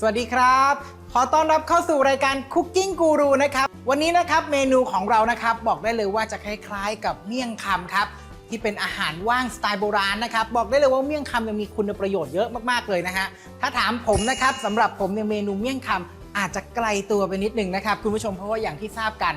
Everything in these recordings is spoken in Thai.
สวัสดีครับ ขอต้อนรับเข้าสู่รายการ Cooking Guru นะครับ วันนี้นะครับเมนูของเรานะครับบอกได้เลยว่าจะคล้ายๆ กับเมี่ยงคำครับที่เป็นอาหารว่างสไตล์โบราณนะครับบอกได้เลยว่าเมี่ยงคำยังมีคุณประโยชน์เยอะมากๆเลยนะฮะถ้าถามผมนะครับสำหรับผมในยเมนูเมี่ยงคำอาจจะไกลตัวไปนิดนึงนะครับคุณผู้ชมเพราะว่าอย่างที่ทราบกัน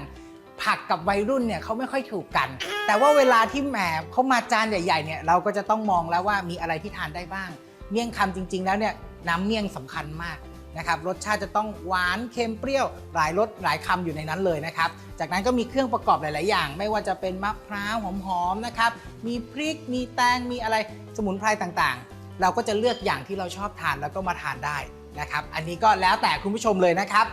ผักกับวัยรุ่นเนี่ยเขาไม่ค่อยถูกกัน แต่ว่าเวลาที่แหมเขามาจานใหญ่ๆเนี่ยเราก็จะต้องมองแล้วว่ามีอะไรที่ทานได้บ้าง เมี่ยงคำจริง ๆ แล้วเนี่ย น้ำเมี่ยงสำคัญมากนะครับรสชาติจะต้องหวานเค็มเปรี้ยวหลายรสหลายคำอยู่ในนั้นเลยนะครับจากนั้นก็มีเครื่องประกอบหลาย ๆ อย่าง ไม่ว่าจะเป็นมะพร้าวหอม ๆ นะครับมีพริกมีแตงมีอะไรสมุนไพรต่างๆ เราก็จะเลือกอย่างที่เราชอบทานแล้วก็มาทานได้นะครับอันนี้ก็แล้วแต่คุณผู้ชมเลยนะครับ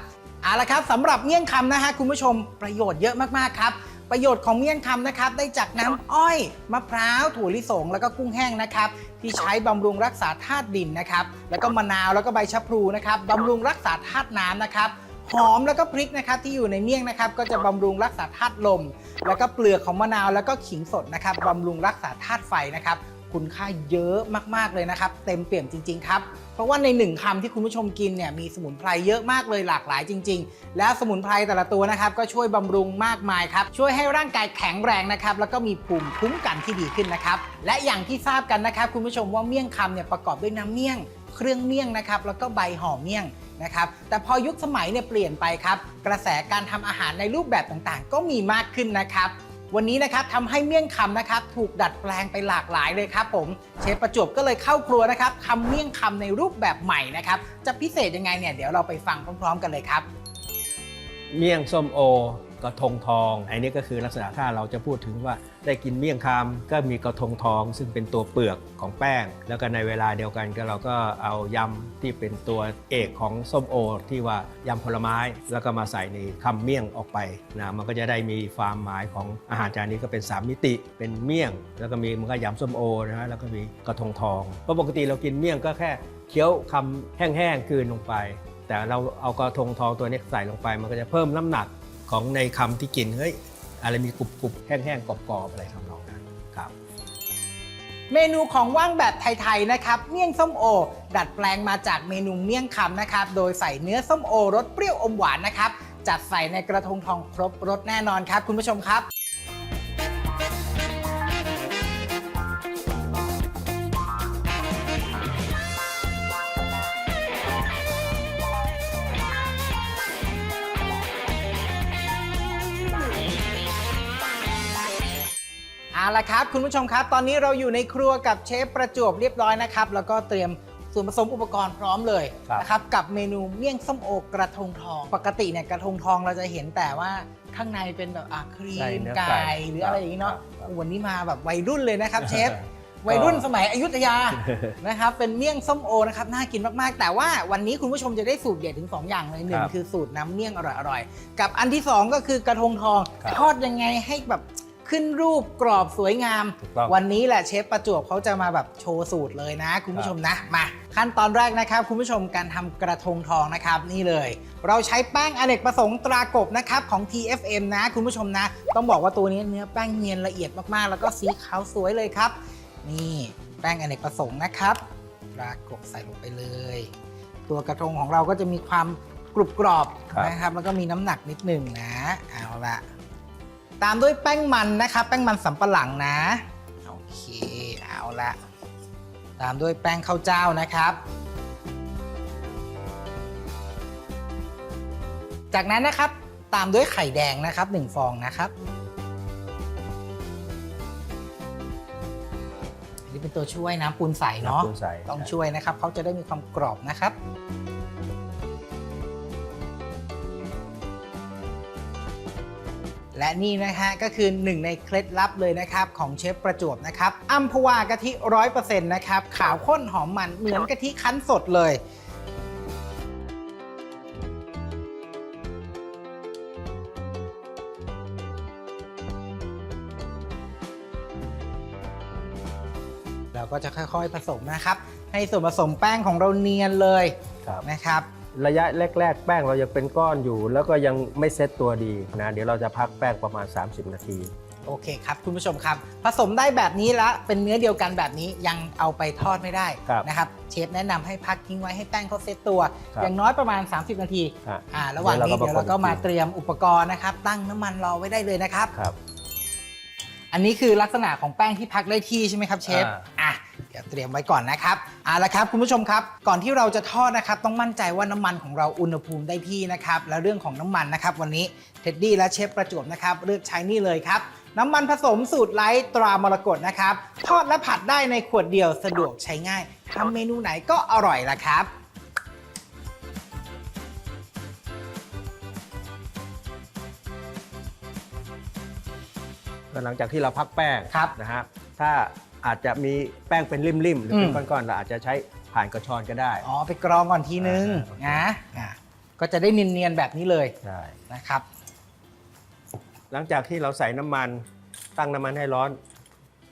เอาละครับสำหรับเมี่ยงคำนะฮะคุณผู้ชมประโยชน์เยอะมาก ๆ ครับ ประโยชน์ของเมี่ยงคำนะครับ ได้จากน้ำอ้อย มะพร้าว ถั่วลิสง แล้วก็กุ้งแห้งนะครับ ที่ใช้บำรุงรักษาธาตุดินนะครับ แล้วก็มะนาวแล้วก็ใบชะพลูนะครับบำรุงรักษาธาตุน้ำนะครับหอมแล้วก็พริกนะครับที่อยู่ในเมี่ยงนะครับ ก็จะบำรุงรักษาธาตุลม แล้วก็เปลือกของมะนาวแล้วก็ขิงสดนะครับบำรุงรักษาธาตุไฟนะครับ คุณค่าเยอะมากๆเลยนะครับ เต็มเปี่ยมจริง ๆ ครับ เพราะว่าในหนึ่งคำที่คุณผู้ชมกินเนี่ยมีสมุนไพรเยอะมากเลยหลากหลายจริง ๆ แล้วสมุนไพรแต่ละตัวนะครับก็ช่วยบำรุงมากมายครับ ช่วยให้ร่างกายแข็งแรงนะครับแล้วก็มีภูมิคุ้มกันที่ดีขึ้นนะครับ และอย่างที่ทราบกันนะครับคุณผู้ชมว่าเมี่ยงคำเนี่ยประกอบด้วยน้ำเมี่ยงเครื่องเมี่ยงนะครับแล้วก็ใบห่อเมี่ยงนะครับแต่พอยุคสมัยเนี่ยเปลี่ยนไปครับ กระแสการทำอาหารในรูปแบบต่างๆ ก็มีมากขึ้นนะครับ วันนี้นะครับทำให้เมี่ยงคำนะครับถูกดัดแปลงไปหลากหลายเลยครับผมเชฟประจวบก็เลยเข้าครัวนะครับทำเมี่ยงคำในรูปแบบใหม่นะครับจะพิเศษยังไงเนี่ยเดี๋ยวเราไปฟังพร้อม ๆ กันเลยครับ เมี่ยงส้มโอ กระทงทองอันนี้ก็คือลักษณะถ้าเราจะพูดถึงว่าได้กินเมี่ยงคำก็มีกระทงทอง ซึ่งเป็นตัวเปลือกของแป้ง แล้วก็ในเวลาเดียวกันก็เราก็เอายำที่เป็นตัวเอกของส้มโอ ที่ว่ายำผลไม้ แล้วก็มาใส่ในคำเมี่ยงออกไปนะมันก็จะได้มีความหมายของอาหารจานนี้ก็เป็น 3 มิติ เป็นเมี่ยง แล้วก็มีมันก็ยำส้มโอนะฮะแล้วก็มีกระทงทองเพราะปกติเรากินเมี่ยงก็แค่เคี้ยวคำแห้งๆกลืนลงไป แต่เราเอากระทงทองตัวนี้ใส่ลงไป มันก็จะเพิ่มน้ำหนัก ของในคำที่กินเฮ้ยอะไรมีกรุบกรุบแห้งๆกรอบๆอะไรทำนองนั้นครับ เมนูของว่างแบบไทยๆนะครับเมี่ยงส้มโอ ดัดแปลงมาจากเมนูเมี่ยงคำนะครับ โดยใส่เนื้อส้มโอรสเปรี้ยวอมหวานนะครับจัดใส่ในกระทงทองครบรสแน่นอนครับ คุณผู้ชมครับ ละครับคุณผู้ชมครับ ตอนนี้เราอยู่ในครัวกับเชฟประจวบเรียบร้อยนะครับ แล้วก็เตรียมส่วนผสมอุปกรณ์พร้อมเลยครับ นะครับกับเมนูเมี่ยงส้มโอกระทงทอง ปกติเนี่ยกระทงทองเราจะเห็นแต่ว่าข้างในเป็นแบบอะครีใส่มเนื้อไก่ไก่หรืออะไรอย่างนี้เนาะครับวันนี้มาแบบวัยรุ่นเลยนะครับเชฟ วัยรุ่นสมัยอยุธยา นะครับเป็นเมี่ยงส้มโอนะครับน่ากินมากๆ แต่ว่าวันนี้คุณผู้ชมจะได้สูตรเด็ดถึง 2 อย่างเลยหนึ่งครับคือสูตรน้ำเมี่ยงอร่อยๆ กับอันที่ 2 ก็คือกระทงทองครับ ทอดยังไงให้แบบ ขึ้นรูปกรอบสวยงาม ถูกต้อง วันนี้แหละเชฟประจวบเขาจะมาแบบโชว์สูตรเลยนะ คุณผู้ชมนะมาขั้นตอนแรกนะครับ คุณผู้ชมการทำกระทงทองนะครับนี่เลย เราใช้แป้งอเนกประสงค์ตรากบนะครับของ TFM นะ คุณผู้ชมนะ ต้องบอกว่าตัวนี้เนื้อแป้งเนียนละเอียดมากๆ แล้วก็สีขาวสวยเลยครับ นี่แป้งอเนกประสงค์นะครับตรากบใส่ลงไปเลย ตัวกระทงของเราก็จะมีความกรุบกรอบครับ นะครับ แล้วก็มีน้ำหนักนิดหนึ่งนะเอาละ ตามด้วยแป้งมันนะครับแป้งมันสำปะหลังนะ โอเค เอาละตามด้วยแป้งข้าวเจ้านะครับ จากนั้นนะครับตามด้วยไข่แดงนะครับหนึ่งฟองนะครับอันนี้เป็นตัวช่วยน้ำปูนใสเนาะน้ำปูนใส ต้องช่วยนะครับเขาจะได้มีความกรอบนะครับ และนี่นะฮะก็คือหนึ่งในเคล็ดลับเลยนะครับของเชฟประจวบนะครับอัมพวากะทิร้อยเปอร์เซ็นต์นะครับขาวข้นหอมมันเหมือนกะทิคั้นสดเลยเราก็จะค่อยๆผสมนะครับ ให้ส่วนผสมแป้งของเราเนียนเลยครับนะครับ ระยะแรก ๆ แป้งเรายังเป็นก้อนอยู่ แล้วก็ยังไม่เซ็ตตัวดีนะเดี๋ยวเราจะพักแป้งประมาณ 30 นาที โอเคครับคุณผู้ชมครับ ผสมได้แบบนี้แล้วเป็นเนื้อเดียวกันแบบนี้ยังเอาไปทอดไม่ได้ครับนะครับเชฟแนะนำให้พักทิ้งไว้ให้แป้งเขาเซตตัว ครับอย่างน้อยประมาณ 30 นาทีอะอ่าระหว่างนี้เดี๋เดี๋ยยววเราเราก็ก็มาประกบเตรียมอุปกรณ์นะครับ ตั้งน้ำมันรอไว้ได้เลยนะครับ ครับ อันนี้คือลักษณะของแป้งที่พักได้ที่ใช่ไหมครับเชฟอ่า อะเดี๋ยวเตรียมไว้ก่อนนะครับเอาละครับคุณผู้ชมครับ ก่อนที่เราจะทอดนะครับ ต้องมั่นใจว่าน้ำมันของเราอุณหภูมิได้ที่นะครับ และเรื่องของน้ำมันนะครับ วันนี้เท็ดดี้และเชฟประจวบนะครับเลือกใช้นี่เลยครับน้ำมันผสมสูตรไลท์ตรามรกตนะครับ ทอดและผัดได้ในขวดเดียวสะดวกใช้ง่ายทำเมนูไหนก็อร่อยละครับก็หลังจากที่เราพักแป้งครับนะฮะถ้า อาจจะมีแป้งเป็นริมๆหรือเป็นอืมก้อนๆเราอาจจะใช้ผ่านกระชอนก็ได้ อ๋อไปกรองก่อนทีนึงอ่านะอะก็จะได้เนียนๆแบบนี้เลยใช่นะครับ หลังจากที่เราใส่น้ำมันตั้งน้ำมันให้ร้อน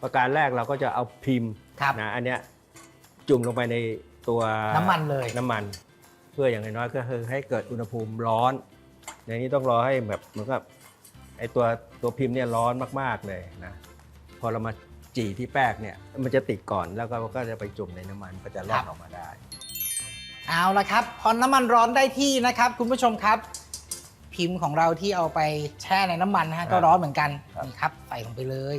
ประการแรกเราก็จะเอาพิมพ์ครับนะอันเนี้ยจุ่มลงไปในตัวน้ำมันเลย น้ำมัน เพื่ออย่างน้อยๆก็คือให้เกิดอุณหภูมิร้อน อย่างนี้ต้องรอให้แบบเหมือนกับไอตัวตัวพิมพ์เนี่ยร้อนมาก ๆเลยนะพอเรามา จี่ที่แป้งเนี่ยมันจะติดก่อนแล้วก็ก็จะไปจุ่มในน้ำมันก็จะร่อนออกมาได้ เอาละครับ พอน้ำมันร้อนได้ที่นะครับ คุณผู้ชมครับ พิมพ์ของเราที่เอาไปแช่ในน้ำมันนะฮะครับก็ร้อนเหมือนกันครับ นี่ครับใส่ลงไปเลย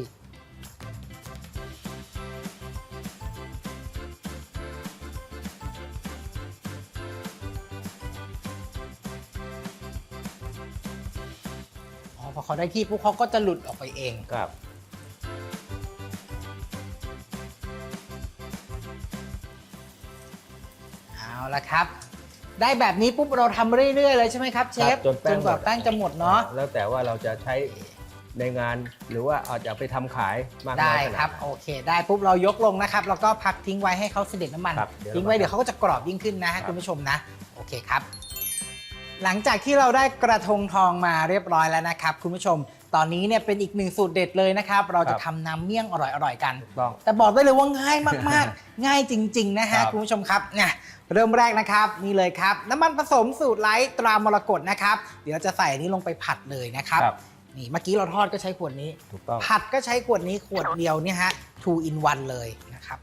อ๋อพอเขาได้ที่ปุ๊บเขาก็จะหลุดออกไปเอง ครับ ละครับ ได้แบบนี้ปุ๊บเราทำเรื่อยๆเลยใช่ไหมครับเชฟจนแป้งกว่าหมด แป้งจะหมดเนาะ แล้วแต่ว่าเราจะใช้ในงานหรือว่าอาจจะเอาไปทำขายมากน้ได้อยขนาด ครับไหนโอเค ได้ปุ๊บเรายกลงนะครับ แล้วก็พักทิ้งไว้ให้เขาเสด็จน้ำมัน ครับเดี๋ยวทิ้งไว้เราเดี๋ยวเขาก็จะกรอบยิ่งขึ้นนะครัฮะบคุณผู้ชมนะ โอเคครับ หลังจากที่เราได้กระทงทองมาเรียบร้อยแล้วนะครับ คุณผู้ชม ตอนนี้เนี่ยเป็นอีกหนึ่งสูตรเด็ดเลยนะครับ เราจะทำน้ำเมี่ยงอร่อยๆกัน ถูกต้อง แต่บอกได้เลยว่าง่ายมากๆ ง่ายจริง ๆ นะฮะครับคุณผู้ชมครับเนี่ยเริ่มแรกนะครับนี่เลยครับ น้ำมันผสมสูตรไลท์ตรามรกตนะครับ เดี๋ยวเราจะใส่อันนี้ลงไปผัดเลยนะครับ ครับ นี่เมื่อกี้เราทอดก็ใช้ขวดนี้ ถูกต้อง ผัดก็ใช้ขวดนี้ขวดเดียวเนี่ยฮะ two in one เลยนะครับ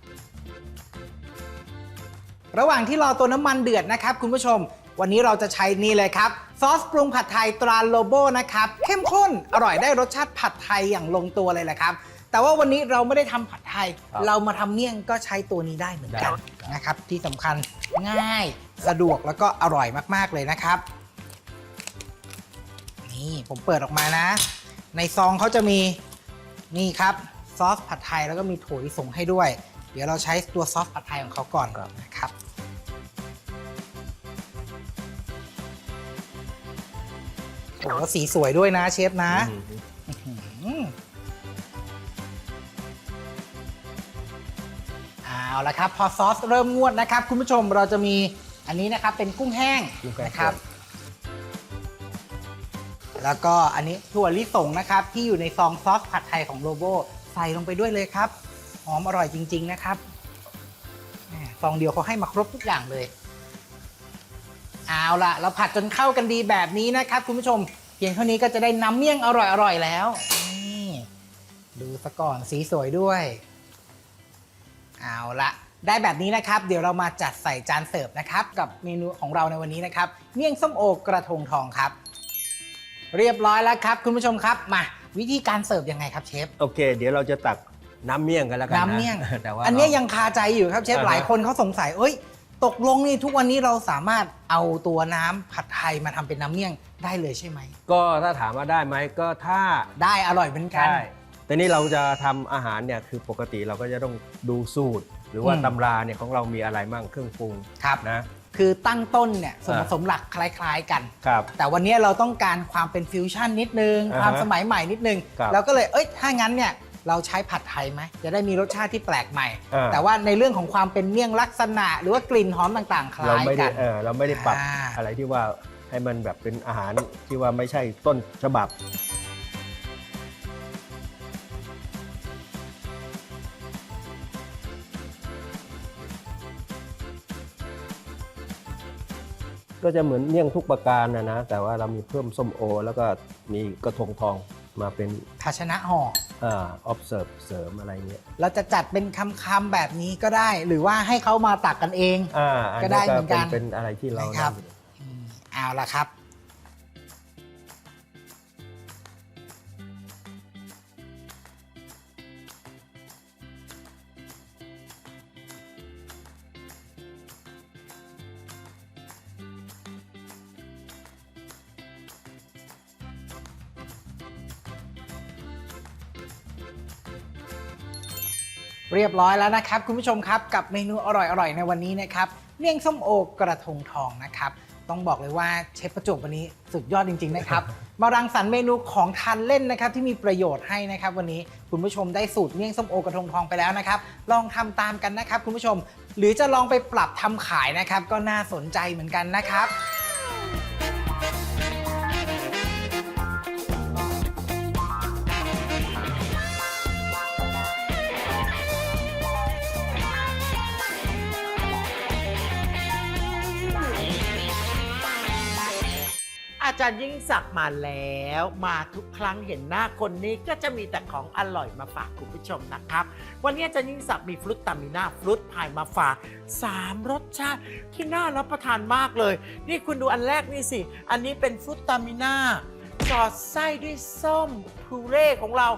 ระหว่างที่รอตัวน้ำมันเดือดนะครับ คุณผู้ชม วันนี้เราจะใช้นี่เลยครับ ซอสปรุงผัดไทยตราโลโบนะครับ เข้มข้นอร่อยได้รสชาติผัดไทยอย่างลงตัวเลยแหละครับ แต่ว่าวันนี้เราไม่ได้ทำผัดไทย ครับเรามาทำเมี่ยงก็ใช้ตัวนี้ได้เหมือนกันได้ นะครับ ที่สำคัญง่ายสะดวกแล้วก็อร่อยมากๆเลยนะครับ นี่ผมเปิดออกมานะ ในซองเขาจะมีนี่ครับซอสผัดไทยแล้วก็มีถั่วลิสงให้ด้วย เดี๋ยวเราใช้ตัวซอสผัดไทยของเขาก่อนครับ นะครับ โอ้โหสีสวยด้วยนะเชฟนะอืมอืมเอาละครับ พอซอสเริ่มงวดนะครับ คุณผู้ชมเราจะมีอันนี้นะครับเป็นกุ้งแห้งกุ้งแห้งนะครับ แล้วก็อันนี้ถั่วลิสงนะครับ ที่อยู่ในซองซอสผัดไทยของโลโบใส่ลงไปด้วยเลยครับ หอมอร่อยจริง ๆ นะครับแหม่ซองเดียวเขาให้มาครบทุกอย่างเลย เอาล่ะ เราผัดจนเข้ากันดีแบบนี้นะครับคุณผู้ชม เพียงเท่านี้ก็จะได้น้ำเมี่ยงอร่อยๆแล้วนี่ดูซะก่อนสีสวยด้วย เอาละได้แบบนี้นะครับ เดี๋ยวเรามาจัดใส่จานเสิร์ฟนะครับ กับเมนูของเราในวันนี้นะครับ เมี่ยงส้มโอกระทงทองครับ เรียบร้อยแล้วครับ คุณผู้ชมครับมาวิธีการเสิร์ฟยังไงครับเชฟ โอเค เดี๋ยวเราจะตักน้ำเมี่ยงกันแล้วกันนะน้ำเมี่ยง แต่ว่าอันเนี้ยเรายังคาใจอยู่ครับเชฟอ่าฮะหลายคนเขาสงสัยเอ้ย ตกลงนี่ทุกวันนี้เราสามารถเอาตัวน้ำผัดไทยมาทำเป็นน้ำเมี่ยงได้เลยใช่ไหม ก็ถ้าถามว่าได้ไหมก็ถ้าได้อร่อยเหมือนกันใช่แต่นี่เราจะทำอาหารเนี่ยคือปกติเราก็จะต้องดูสูตร หรือว่าอืม ตำราเนี่ยของเรามีอะไรมั่งเครื่องปรุงครับ นะ คือตั้งต้นเนี่ยส่วนผอ่า สมหลักคล้าย ๆ กัน ครับ แต่วันนี้เราต้องการความเป็นฟิวชั่นนิดนึง อ่าฮะความสมัยใหม่นิดนึง ครับ เราก็เลยเอ้ยถ้างั้นเนี่ย เราใช้ผัดไทยไหมจะได้มีรสชาติที่แปลกใหม่ อ่า แต่ว่าในเรื่องของความเป็นเมี่ยงลักษณะ หรือว่ากลิ่นหอมต่างๆ คเราล้ายไม่กัได้น เออเราไม่ได้ปรับอ่า อะไรที่ว่าให้มันแบบเป็นอาหารที่ว่าไม่ใช่ต้นฉบับ ก็จะเหมือนเมี่ยงทุกประการนะนะ แต่ว่าเรามีเพิ่มส้มโอ แล้วก็มีกระทงทองมาเป็นภาชนะห่ออ่า observe เสริมอะไรเงี้ยเราจะจัดเป็นคำๆแบบนี้ก็ได้ หรือว่าให้เขามาตักกันเอง อ่าอันก็นี้ได้ก็เหมือนเป็กันนเป็นอะไรที่เรานะครับอืมเอาละครับ เรียบร้อยแล้วนะครับคุณผู้ชมครับกับเมนูอร่อยๆในวันนี้นะครับเมี่ยงส้มโอกระทงทองนะครับต้องบอกเลยว่าเชฟประจวบวันนี้สุดยอดจริง ๆ นะครับ มารังสรรค์เมนูของทานเล่นนะครับที่มีประโยชน์ให้นะครับวันนี้คุณผู้ชมได้สูตรเมี่ยงส้มโอกระทงทองไปแล้วนะครับลองทำตามกันนะครับคุณผู้ชม หรือจะลองไปปรับทำขายนะครับก็น่าสนใจเหมือนกันนะครับ จารย์ยิ่งศักดิ์มาแล้ว มาทุกครั้งเห็นหน้าคนนี้ก็จะมีแต่ของอร่อยมาฝากคุณผู้ชมนะครับ วันนี้อาจารย์ยิ่งศักดิ์มีฟรุตตามิน่าฟรุตพายมาฝาก 3 รสชาติที่น่ารับประทานมากเลย นี่คุณดูอันแรกนี่สิ อันนี้เป็นฟรุตตามิน่าสอดไส้ด้วยส้มพูเร่ของเรา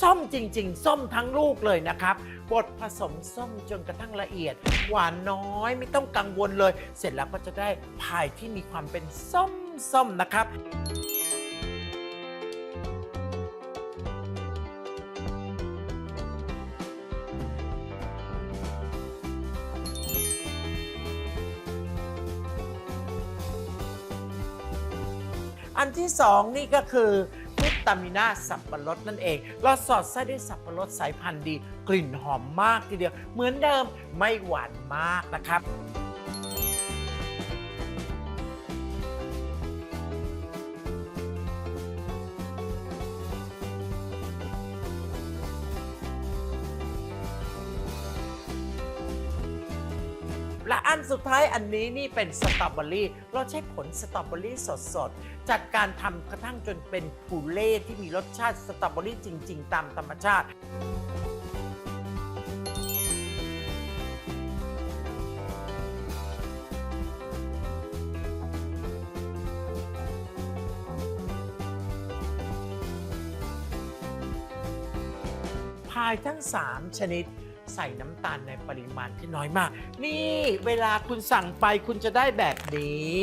ส้มจริง ๆ ส้มทั้งลูกเลยนะครับบดผสมส้มจนกระทั่งละเอียด หวานน้อยไม่ต้องกังวลเลย เสร็จแล้วก็จะได้พายที่มีความเป็นส้ม ส้มนะครับอันที่สองนี่ก็คือวิตามิน่าสับปะรดนั่นเอง เราสอดไส้ด้วยสับปะรดสายพันธุ์ดี กลิ่นหอมมากทีเดียว เหมือนเดิมไม่หวานมากนะครับ และอันสุดท้ายอันนี้นี่เป็นสตรอเบอรี่ เราใช้ผลสตรอเบอรี่สดๆจัดการทำกระทั่งจนเป็นพูเล่ที่มีรสชาติสตรอเบอรี่จริง ๆ ตามธรรมชาติพายทั้ง 3 ชนิด ใส่น้ำตาลในปริมาณที่น้อยมาก นี่เวลาคุณสั่งไปคุณจะได้แบบนี้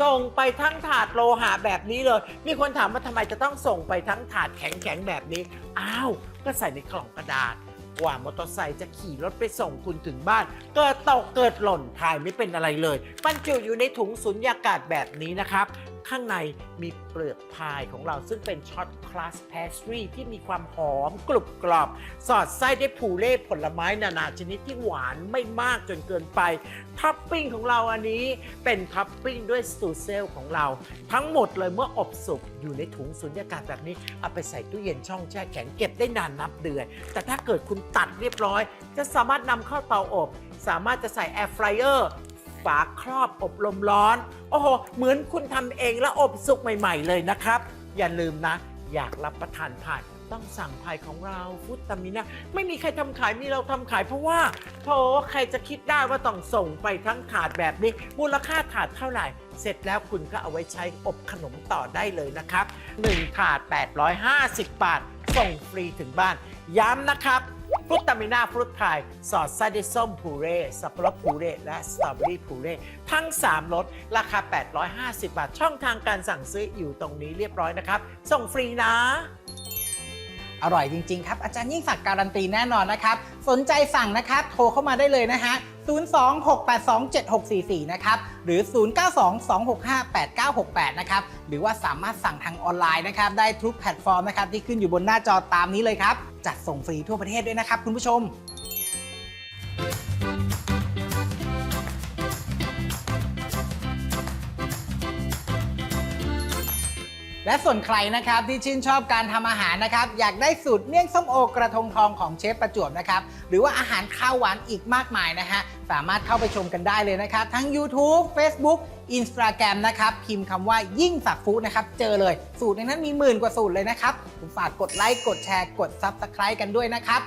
ส่งไปทั้งถาดโลหะแบบนี้เลย มีคนถามว่าทำไมจะต้องส่งไปทั้งถาดแข็งๆแบบนี้ อ้าว ก็ใส่ในกล่องกระดาษกว่ามอเตอร์ไซค์จะขี่รถไปส่งคุณถึงบ้าน เกิดตกเกิดหล่นพายไม่เป็นอะไรเลยบรรจุอยู่ในถุงสุญญากาศแบบนี้นะครับ ข้างในมีเปลือกพายของเราซึ่งเป็นช็อตคลาสเพสทรีที่มีความหอมกรุบกรอบ สอดไส้ด้วยผูเล่ผลไม้นานาชนิดที่หวานไม่มากจนเกินไป ท็อปปิ้งของเราอันนี้เป็นท็อปปิ้งด้วยสตูเซลของเรา ทั้งหมดเลยเมื่ออบสุกอยู่ในถุงสุญญากาศแบบนี้ เอาไปใส่ตู้เย็นช่องแช่แข็งเก็บได้นานนับเดือน แต่ถ้าเกิดคุณตัดเรียบร้อย จะสามารถนำเข้าเตาอบ สามารถจะใส่แอร์ฟรายเออร์าครอบอบลมร้อน โอ้โห เหมือนคุณทำเองแล้วอบสุกใหม่ ๆ เลยนะครับ อย่าลืมนะ อยากรับประทานผ่านต้องสั่งภายของเราฟุตตามินะ ไม่มีใครทำขายมีเราทำขายเพราะว่าโถใครจะคิดได้ว่าต้องส่งไปทั้งถาดแบบนี้ มูลค่าถาดเท่าไหร่ เสร็จแล้วคุณก็เอาไว้ใช้อบขนมต่อได้เลยนะครับ 1 ถาด 850 บาท ส่งฟรีถึงบ้าน ย้ำนะครับ ฟรุตตามิน่าฟรุตพายสอดไส้ด้วยส้มพูเร่สับปะรดพูเร่และสตรอเบอรี่พูเร่ทั้ง 3รสราคา 850 บาท ช่องทางการสั่งซื้ออยู่ตรงนี้เรียบร้อยนะครับ ส่งฟรีนะ อร่อยจริง ๆ ครับ อาจารย์ยิ่งศักดิ์การันตีแน่นอนนะครับ สนใจสั่งนะครับ โทรเข้ามาได้เลยนะฮะ 026827644 นะครับ หรือ 0922658968 นะครับ หรือว่าสามารถสั่งทางออนไลน์นะครับ ได้ทุกแพลตฟอร์มนะครับที่ขึ้นอยู่บนหน้าจอตามนี้เลยครับ จัดส่งฟรีทั่วประเทศด้วยนะครับคุณผู้ชม และส่วนใครนะครับที่ชื่นชอบการทำอาหารนะครับ อยากได้สูตรเมี่ยงส้มโอกระทงทองของเชฟประจวบนะครับ หรือว่าอาหารข้าวหวานอีกมากมายนะฮะ สามารถเข้าไปชมกันได้เลยนะครับ ทั้ง YouTube Facebook Instagram นะครับ พิมพ์คำว่ายิ่งสักฟู้ดนะครับ เจอเลยสูตรในนั้นมีหมื่นกว่าสูตรเลยนะครับ ฝากกดไลค์กดแชร์กด Subscribe กันด้วยนะครับ